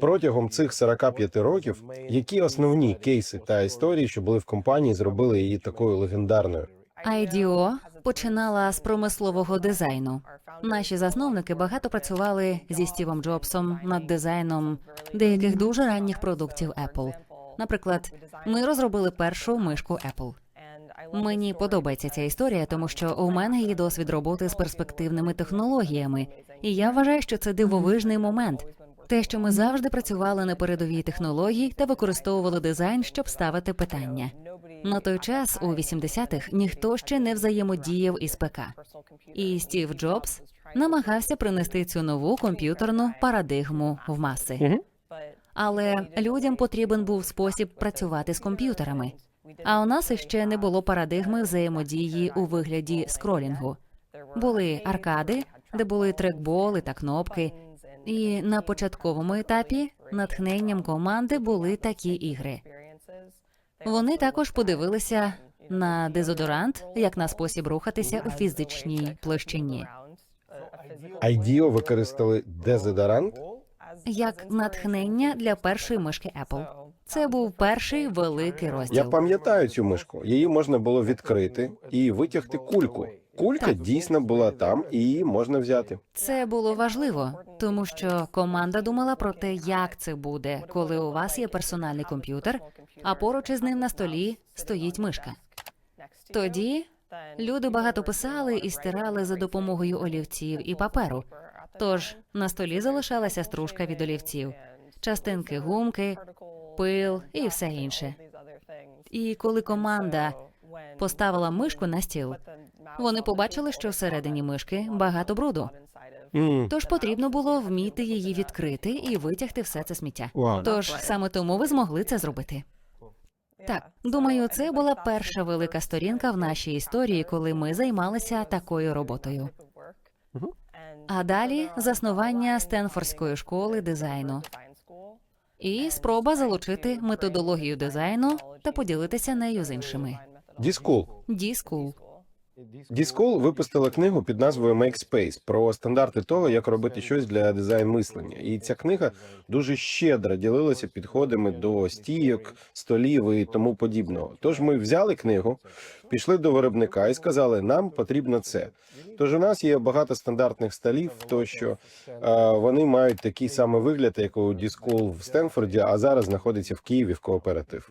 Протягом цих 45 років, які основні кейси та історії, що були в компанії, зробили її такою легендарною? IDEO починала з промислового дизайну. Наші засновники багато працювали зі Стівом Джобсом над дизайном деяких дуже ранніх продуктів Apple. Наприклад, ми розробили першу мишку Apple. Мені подобається ця історія, тому що у мене є досвід роботи з перспективними технологіями, і я вважаю, що це дивовижний момент. Те, що ми завжди працювали на передовій технологій та використовували дизайн, щоб ставити питання. На той час, у 80-х, ніхто ще не взаємодіяв із ПК. І Стів Джобс намагався принести цю нову комп'ютерну парадигму в маси. Але людям потрібен був спосіб працювати з комп'ютерами. А у нас іще не було парадигми взаємодії у вигляді скролінгу. Були аркади, де були трекболи та кнопки. І на початковому етапі натхненням команди були такі ігри. Вони також подивилися на дезодорант як на спосіб рухатися у фізичній площині, IDEO використали дезодорант? як натхнення для першої мишки Apple. Це був перший великий розділ. Я пам'ятаю цю мишку. Її можна було відкрити і витягти кульку. Кулька дійсно була там, і її можна взяти. Це було важливо, тому що команда думала про те, як це буде, коли у вас є персональний комп'ютер, а поруч із ним на столі стоїть мишка. Тоді люди багато писали і стирали за допомогою олівців і паперу. Тож на столі залишалася стружка від олівців, частинки гумки, пил і все інше. І коли команда поставила мишку на стіл, вони побачили, що всередині мишки багато бруду. М, Тож потрібно було вміти її відкрити і витягти все це сміття. Вау. Тож саме тому ви змогли це зробити. Так, думаю, це була перша велика сторінка в нашій історії, коли ми займалися такою роботою. А далі заснування Стенфордської школи дизайну і спроба залучити методологію дизайну та поділитися нею з іншими. Діскул. D-School. Діскул випустила книгу під назвою Make Space про стандарти того, як робити щось для дизайн мислення. І ця книга дуже щедро ділилася підходами до стійок, столів і тому подібного. Тож ми взяли книгу, пішли до виробника і сказали, нам потрібно це. Тож у нас є багато стандартних столів, тощо е, вони мають такий самий вигляд, як у Діскул в Стенфорді, а зараз знаходиться в Києві в кооператив.